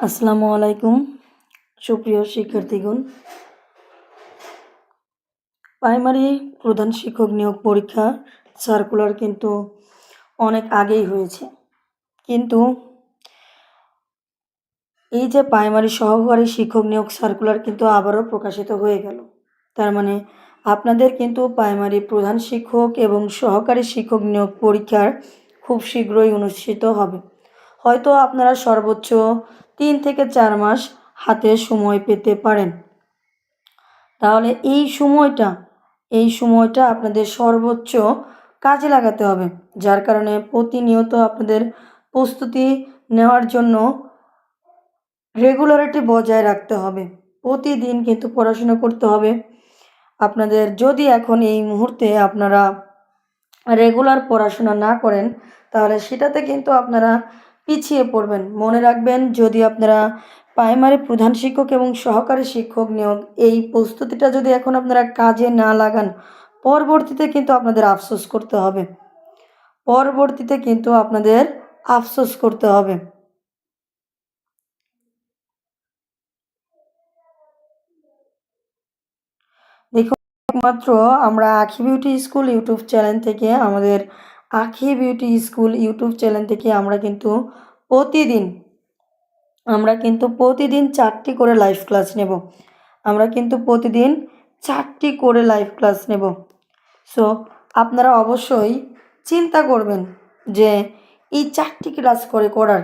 আসসালামু আলাইকুম, সুপ্রিয় শিক্ষার্থীগণ। প্রাইমারি প্রধান শিক্ষক নিয়োগ পরীক্ষা সার্কুলার কিন্তু অনেক আগেই হয়েছে। কিন্তু এই যে প্রাইমারি সহকারী শিক্ষক নিয়োগ সার্কুলার কিন্তু আবারও প্রকাশিত হয়ে গেল। তার মানে আপনাদের কিন্তু প্রাইমারি প্রধান শিক্ষক এবং সহকারী শিক্ষক নিয়োগ পরীক্ষার খুব শীঘ্রই অনুষ্ঠিত হবে। হয়তো আপনারা সর্বোচ্চ তিন থেকে চার মাস হাতে সময় পেতে পারেন। তাহলে এই সময়টা এই সময়টা আপনাদের সর্বোচ্চ কাজে লাগাতে হবে, যার কারণে প্রতিনিয়ত আপনাদের প্রস্তুতি নেওয়ার জন্য রেগুলারিটি বজায় রাখতে হবে। প্রতিদিন কিন্তু পড়াশোনা করতে হবে। আপনাদের যদি এখন এই মুহূর্তে আপনারা রেগুলার পড়াশোনা না করেন, তাহলে সেটাতে কিন্তু আপনারা পিছিয়ে পড়বেন। মনে রাখবেন, যদি আপনারা প্রাইমারি প্রধান শিক্ষক এবং সহকারী শিক্ষক নিয়োগ, এই প্রস্তুতিটা যদি এখন আপনারা কাজে না লাগান, পরবর্তীতে কিন্তু আপনাদের আফসোস করতে হবে। পরবর্তীতে কিন্তু আপনাদের আফসোস করতে হবে। দেখুন, একমাত্র আমরা আখি বিউটি স্কুল ইউটিউব চ্যানেল থেকে আমাদের আখি বিউটি স্কুল ইউটিউব চ্যানেল থেকে আমরা কিন্তু প্রতিদিন, আমরা কিন্তু প্রতিদিন চারটি করে লাইভ ক্লাস নেব। আমরা কিন্তু প্রতিদিন চারটি করে লাইভ ক্লাস নেব। সো আপনারা অবশ্যই চিন্তা করবেন যে এই চারটি ক্লাস করে করার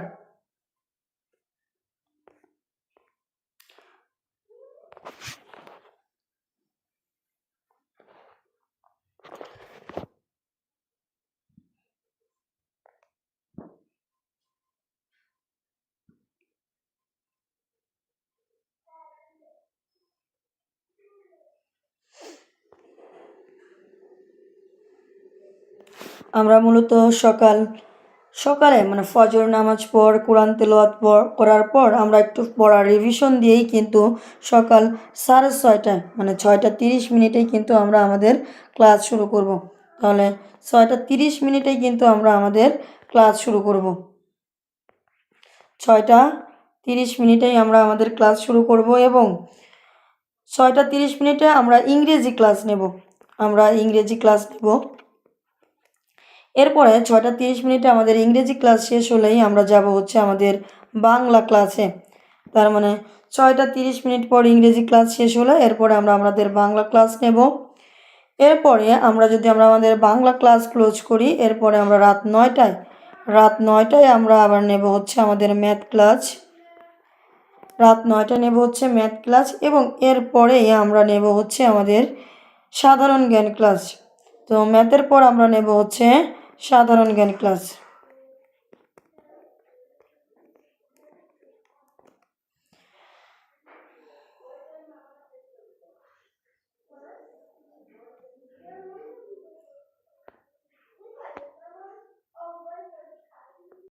আমরা মূলত সকাল, সকালে মানে ফজর নামাজ পর কোরআন তেলাওয়াত পর করার পর আমরা একটু পড়া রিভিশন দিয়েই কিন্তু সকাল সাড়ে ছয়টায় মানে ছয়টা তিরিশ মিনিটেই কিন্তু আমরা আমাদের ক্লাস শুরু করব। তাহলে ছয়টা তিরিশ মিনিটেই কিন্তু আমরা আমাদের ক্লাস শুরু করব। ছয়টা তিরিশ মিনিটেই আমরা আমাদের ক্লাস শুরু করব এবং ছয়টা তিরিশ মিনিটে আমরা ইংরেজি ক্লাস নেব। আমরা ইংরেজি ক্লাস নেব। এরপরে ছয়টা তিরিশ মিনিটে আমাদের ইংরেজি ক্লাস শেষ হলেই আমরা যাব হচ্ছে আমাদের বাংলা ক্লাসে। তার মানে ছয়টা তিরিশ মিনিট পর ইংরেজি ক্লাস শেষ হলে, এরপরে আমরা আমাদের বাংলা ক্লাস নেব। এরপরে আমরা যদি আমরা আমাদের বাংলা ক্লাস ক্লোজ করি, এরপরে আমরা রাত নয়টায় রাত নয়টায় আমরা আবার নেব হচ্ছে আমাদের ম্যাথ ক্লাস। রাত নয়টায় নেব হচ্ছে ম্যাথ ক্লাস এবং এরপরেই আমরা নেব হচ্ছে আমাদের সাধারণ জ্ঞান ক্লাস। তো ম্যাথের পর আমরা নেব হচ্ছে সাধারণ জ্ঞান ক্লাস